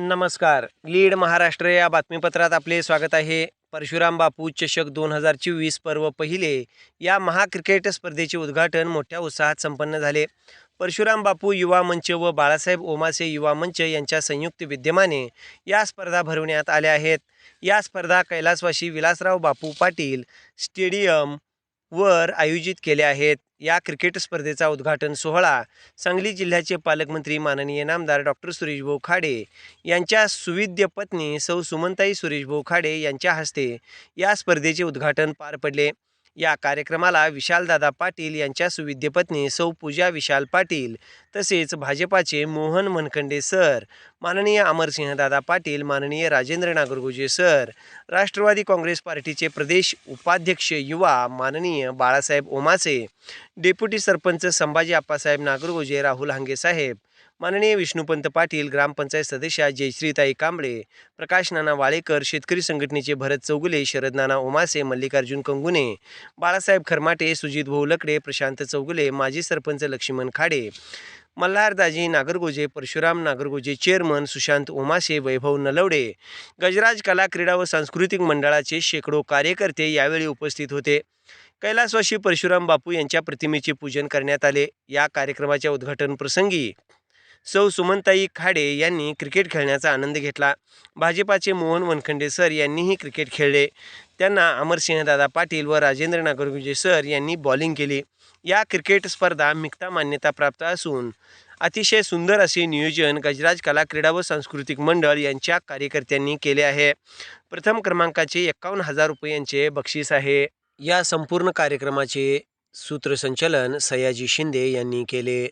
नमस्कार. लीड महाराष्ट्र या बातमीपत्रात आपले स्वागत आहे. परशुराम बापू चषक दोन हजार चोवीस पर्व पहिले या महाक्रिकेट स्पर्धेचे उद्घाटन मोठ्या उत्साहात संपन्न झाले. परशुराम बापू युवा मंच व बाळासाहेब ओमासे युवा मंच यांच्या संयुक्त विद्यमाने या स्पर्धा भरवण्यात आल्या आहेत. या स्पर्धा कैलासवाशी विलासराव बापू पाटील स्टेडियम वर आयोजित केल्या आहेत. या क्रिकेट स्पर्धेचा उद्घाटन सोहळा सांगली जिल्ह्याचे पालकमंत्री माननीय नामदार डॉक्टर सुरेशभाऊ खाडे यांच्या सुविद्य पत्नी सौ सुमनताई सुरेशभाऊ खाडे यांच्या हस्ते या स्पर्धेचे उद्घाटन पार पडले. या कार्यक्रमाला विशालदादा पाटील यांच्या सुविद्य पत्नी सौ पूजा विशाल पाटील तसेच भाजपाचे मोहन मनखंडे सर माननीय अमरसिंहदादा पाटील माननीय राजेंद्र नागरगोजे सर राष्ट्रवादी काँग्रेस पार्टीचे प्रदेश उपाध्यक्ष युवा माननीय बाळासाहेब ओमासे डेप्युटी सरपंच संभाजी आप्पासाहेब नागरगोजे राहुल हांगे साहेब माननीय विष्णुपंत पाटील ग्रामपंचायत सदस्या जयश्रीताई कांबळे प्रकाश नाना वाळेकर शेतकरी संघटनेचे भरत चौगुले शरद नाना ओमासे मल्लिकार्जुन कंगुने बाळासाहेब खरमाटे सुजित भाऊ लकडे प्रशांत चौगुले माजी सरपंच लक्ष्मण खाडे मल्हारदाजी नागरगोजे परशुराम नागरगोजे चेअरमन सुशांत ओमासे वैभव नलवडे गजराज कला क्रीडा व सांस्कृतिक मंडळाचे शेकडो कार्यकर्ते यावेळी उपस्थित होते. कैलासवासी परशुराम बापू यांच्या प्रतिमेचे पूजन करण्यात आले. या कार्यक्रमाच्या उद्घाटन प्रसंगी सौ सुमनताई खाडे यांनी क्रिकेट खेळण्याचा आनंद घेतला. भाजपाचे मोहन वनखंडे सर यांनीही क्रिकेट खेळले. त्यांना अमरसिंहदादा पाटील व राजेंद्र नागरगुजे सर यांनी बॉलिंग केली. या क्रिकेट स्पर्धा मिक्ता मान्यता प्राप्त असून अतिशय सुंदर असे नियोजन गजराज कला क्रीडा व सांस्कृतिक मंडळ यांच्या कार्यकर्त्यांनी केले आहे. प्रथम क्रमांकाचे एक्कावन्न हजार रुपयांचे बक्षीस आहे. या संपूर्ण कार्यक्रमाचे सूत्रसंचलन सयाजी शिंदे यांनी केले.